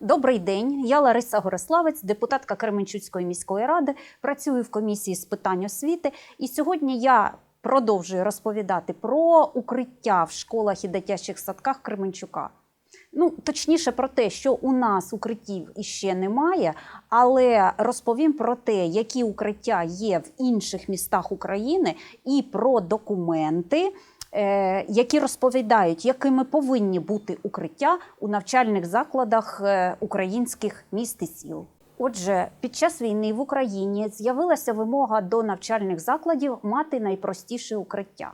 Добрий день. Я Лариса Гориславець, депутатка Кременчуцької міської ради. Працюю в комісії з питань освіти. І сьогодні я продовжую розповідати про укриття в школах і дитячих садках Кременчука. Ну, точніше про те, що у нас укриттів іще немає, але розповім про те, які укриття є в інших містах України, і про документи, які розповідають, якими повинні бути укриття у навчальних закладах е, українських міст і сіл. Отже, під час війни в Україні з'явилася вимога до навчальних закладів мати найпростіше укриття.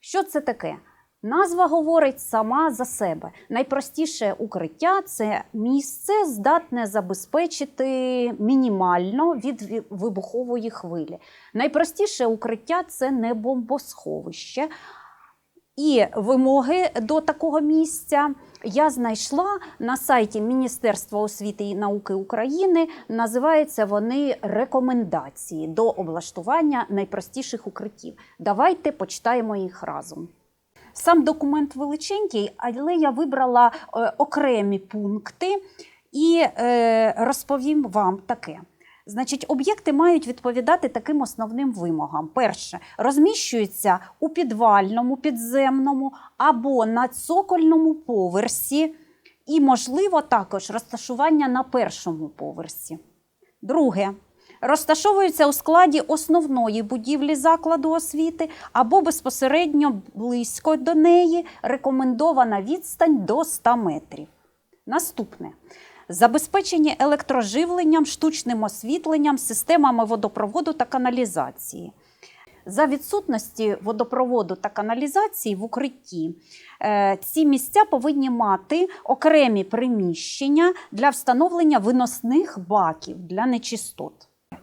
Що це таке? Назва говорить сама за себе. Найпростіше укриття це місце, здатне забезпечити мінімально від вибухової хвилі. Найпростіше укриття це не бомбосховище. І вимоги до такого місця я знайшла на сайті Міністерства освіти і науки України. Називаються вони рекомендації до облаштування найпростіших укриттів. Давайте почитаємо їх разом. Сам документ величенький, але я вибрала е, окремі пункти і е, розповім вам таке. Значить, об'єкти мають відповідати таким основним вимогам. Перше, розміщуються у підвальному, підземному або на цокольному поверсі, і, можливо, також розташування на першому поверсі. Друге, розташовуються у складі основної будівлі закладу освіти або безпосередньо близько до неї рекомендована відстань до 100 метрів. Наступне. Забезпечені електроживленням, штучним освітленням, системами водопроводу та каналізації. За відсутності водопроводу та каналізації в укритті е, ці місця повинні мати окремі приміщення для встановлення виносних баків для нечистот.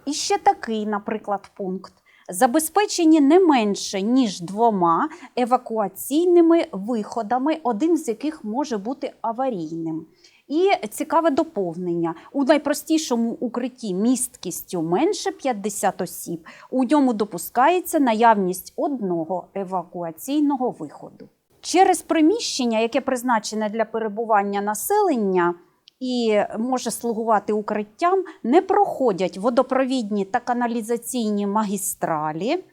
І ще такий, наприклад, пункт. Забезпечені не менше ніж двома евакуаційними виходами, один з яких може бути аварійним. І цікаве доповнення: у найпростішому укритті місткістю менше 50 осіб. У ньому допускається наявність одного евакуаційного виходу. Через приміщення, яке призначене для перебування населення і може слугувати укриттям, не проходять водопровідні та каналізаційні магістралі,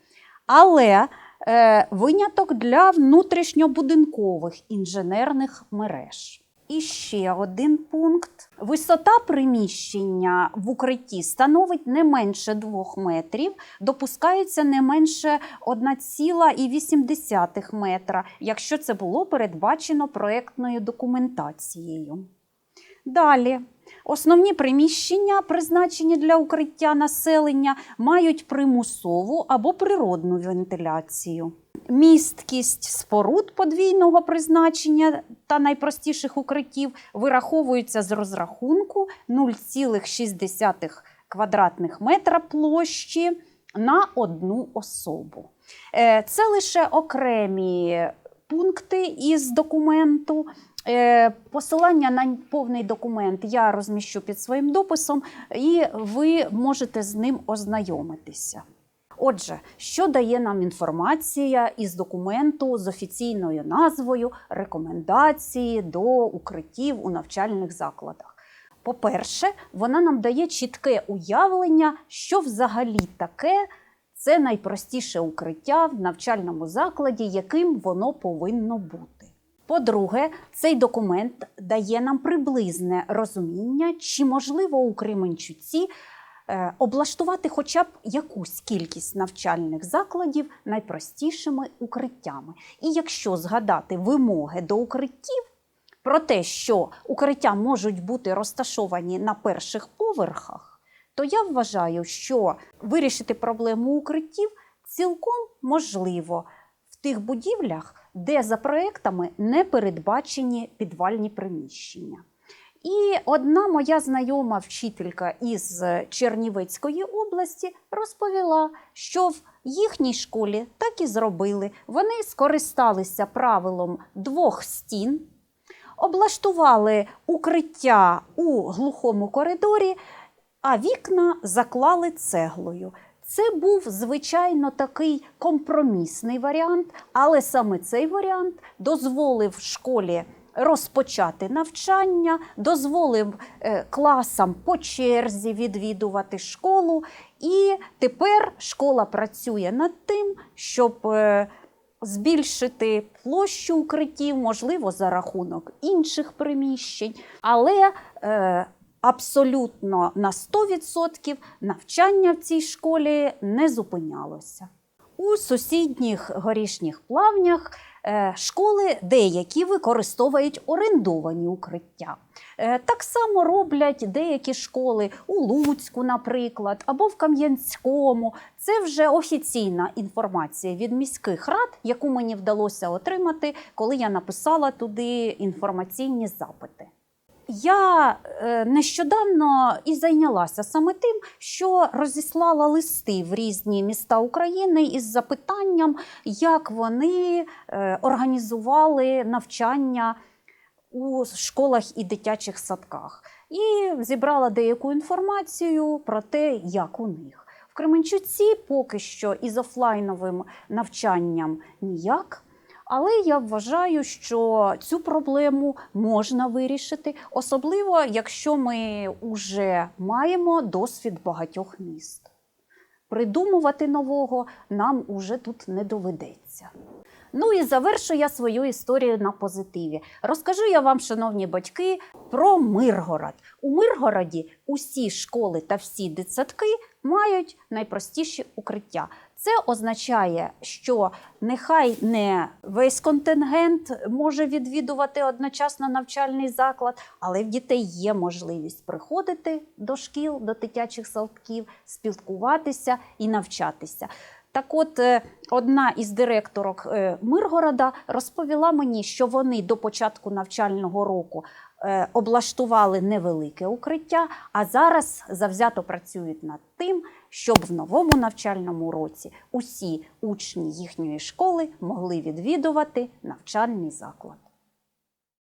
але е, виняток для внутрішньобудинкових інженерних мереж. І ще один пункт. Висота приміщення в укритті становить не менше 2 метрів, допускається не менше 1,8 метра, якщо це було передбачено проектною документацією. Далі. Основні приміщення, призначені для укриття населення, мають примусову або природну вентиляцію. Місткість споруд подвійного призначення та найпростіших укриттів вираховується з розрахунку 0,6 квадратних метра площі на одну особу. Е, Це лише окремі пункти із документу. Е, Посилання на повний документ я розміщу під своїм дописом, і ви можете з ним ознайомитися. Отже, що дає нам інформація із документу з офіційною назвою Рекомендації до укриттів у навчальних закладах? По-перше, вона нам дає чітке уявлення, що взагалі таке це найпростіше укриття в навчальному закладі, яким воно повинно бути. По-друге, цей документ дає нам приблизне розуміння, чи можливо у Кременчуці облаштувати хоча б якусь кількість навчальних закладів найпростішими укриттями. І якщо згадати вимоги до укриттів, про те, що укриття можуть бути розташовані на перших поверхах, то я вважаю, що вирішити проблему укриттів цілком можливо в тих будівлях, де за проектами не передбачені підвальні приміщення. І одна моя знайома вчителька із Чернівецької області розповіла, що в їхній школі так і зробили. Вони скористалися правилом двох стін, облаштували укриття у глухому коридорі, а вікна заклали цеглою. Це був, звичайно, такий компромісний варіант, але саме цей варіант дозволив школі розпочати навчання, дозволив е, класам по черзі відвідувати школу. І тепер школа працює над тим, щоб е, збільшити площу укриттів, можливо, за рахунок інших приміщень. Але е, абсолютно на 100% навчання в цій школі не зупинялося. У сусідніх горішніх плавнях школи деякі використовують орендовані укриття. Е, Так само роблять деякі школи у Луцьку, наприклад, або в Кам'янському. Це вже офіційна інформація від міських рад, яку мені вдалося отримати, коли я написала туди інформаційні запити. Я е, нещодавно і зайнялася саме тим, що розіслала листи в різні міста України із запитанням, як вони е, організували навчання у школах і дитячих садках. І зібрала деяку інформацію про те, як у них. В Кременчуці поки що із офлайновим навчанням ніяк. Але я вважаю, що цю проблему можна вирішити, особливо якщо ми вже маємо досвід багатьох міст. Придумувати нового нам уже тут не доведеться. Ну і завершу я свою історію на позитиві. Розкажу я вам, шановні батьки, про Миргород. У Миргороді усі школи та всі дитсадки мають найпростіші укриття. Це означає, що нехай не весь контингент може відвідувати одночасно навчальний заклад, але в дітей є можливість приходити до шкіл, до дитячих садків, спілкуватися і навчатися. Так от, е, одна із директорок е, Миргорода розповіла мені, що вони до початку навчального року облаштували невелике укриття, а зараз завзято працюють над тим, щоб в новому навчальному році усі учні їхньої школи могли відвідувати навчальний заклад.